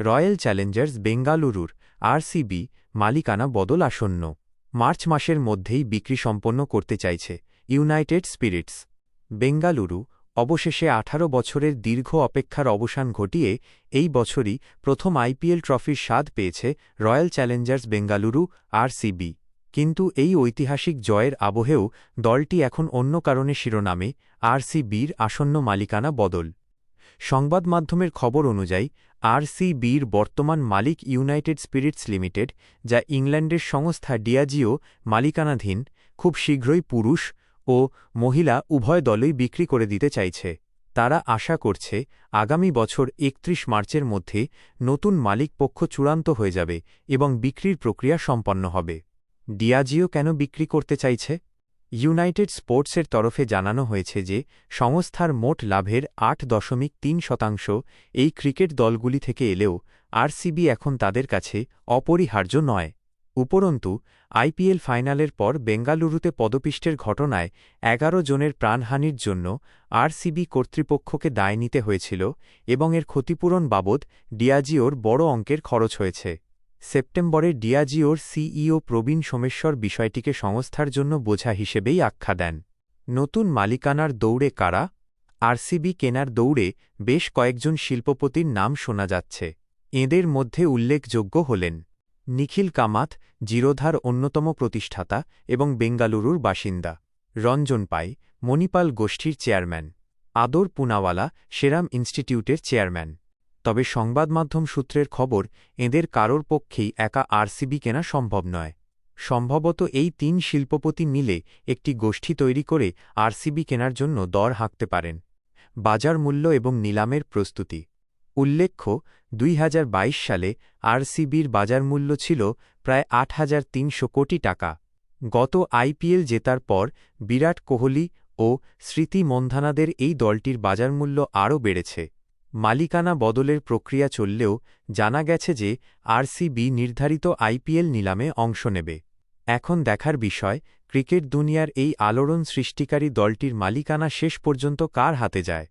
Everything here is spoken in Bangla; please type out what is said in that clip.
রয়্যাল চ্যালেঞ্জার্স বেঙ্গালুরুর আরসিবি মালিকানা বদল আসন্ন। মার্চ মাসের মধ্যেই বিক্রি সম্পন্ন করতে চাইছে ইউনাইটেড স্পিরিটস। বেঙ্গালুরু অবশেষে আঠারো বছরের দীর্ঘ অপেক্ষার অবসান ঘটিয়ে এই বছরই প্রথম আইপিএল ট্রফির স্বাদ পেয়েছে রয়্যাল চ্যালেঞ্জার্স বেঙ্গালুরু আরসিবি। কিন্তু এই ঐতিহাসিক জয়ের আবহেও দলটি এখন অন্য কারণে শিরোনামে আরসিবির আসন্ন মালিকানা বদল। সংবাদ মাধ্যমের খবর অনুযায়ী, আরসিবির বর্তমান মালিক ইউনাইটেড স্পিরিটস লিমিটেড, যা ইংল্যান্ডের সংস্থা ডিয়াজিও মালিকানাধীন, খুব শীঘ্রই পুরুষ ও মহিলা উভয় দলই বিক্রি করে দিতে চাইছে। তারা আশা করছে, আগামী বছর একত্রিশ মার্চের মধ্যে নতুন মালিক পক্ষ চূড়ান্ত হয়ে যাবে এবং বিক্রির প্রক্রিয়া সম্পন্ন হবে। ডিয়াজিও কেন বিক্রি করতে চাইছে? ইউনাইটেড স্পোর্টসের তরফে জানানো হয়েছে যে, সংস্থার মোট লাভের আট দশমিক তিন শতাংশ এই ক্রিকেট দলগুলি থেকে এলেও আরসিবি এখন তাদের কাছে অপরিহার্য নয়। উপরন্তু, আইপিএল ফাইনালের পর বেঙ্গালুরুতে পদপিষ্টের ঘটনায় এগারো জনের প্রাণহানির জন্য আরসিবি কর্তৃপক্ষকে দায় নিতে হয়েছিল এবং এর ক্ষতিপূরণ বাবদ ডিয়াজিওর বড় অঙ্কের খরচ হয়েছে। সেপ্টেম্বরে ডিয়াজিওর সিইও প্রবীণ সোমেশ্বর বিষয়টিকে সংস্থার জন্য বোঝা হিসেবেই আখ্যা দেন। নতুন মালিকানার দৌড়ে কারা? আরসিবি কেনার দৌড়ে বেশ কয়েকজন শিল্পপতির নাম শোনা যাচ্ছে। এঁদের মধ্যে উল্লেখযোগ্য হলেন নিখিল কামাথ জিরোধার অন্যতম প্রতিষ্ঠাতা, এবং বেঙ্গালুরুর বাসিন্দা। রঞ্জন পাই, মণিপাল গোষ্ঠীর চেয়ারম্যান। আদর পুনাওয়ালা, সেরাম ইনস্টিটিউটের চেয়ারম্যান। তবে সংবাদমাধ্যম সূত্রের খবর, এদের কারোর পক্ষেই একা আরসিবি কেনা সম্ভব নয়। সম্ভবত এই তিন শিল্পপতি মিলে একটি গোষ্ঠী তৈরি করে আরসিবি কেনার জন্য দর হাঁকতে পারেন। বাজার মূল্য এবং নিলামের প্রস্তুতি। উল্লেখ্য, দুই হাজার বাইশ সালে আরসিবির বাজার মূল্য ছিল প্রায় আট হাজার তিনশো কোটি টাকা। গত আইপিএল জেতার পর বিরাট কোহলি ও স্মৃতি মন্ধানাদের এই দলটির বাজার মূল্য আরও বেড়েছে। মালিকানা বদলের প্রক্রিয়া চললেও জানা গেছে যে আরসিবি নির্ধারিত আইপিএল নিলামে অংশ নেবে। এখন দেখার বিষয়, ক্রিকেট দুনিয়ার এই আলোড়ন সৃষ্টিকারী দলটির মালিকানা শেষ পর্যন্ত কার হাতে যায়?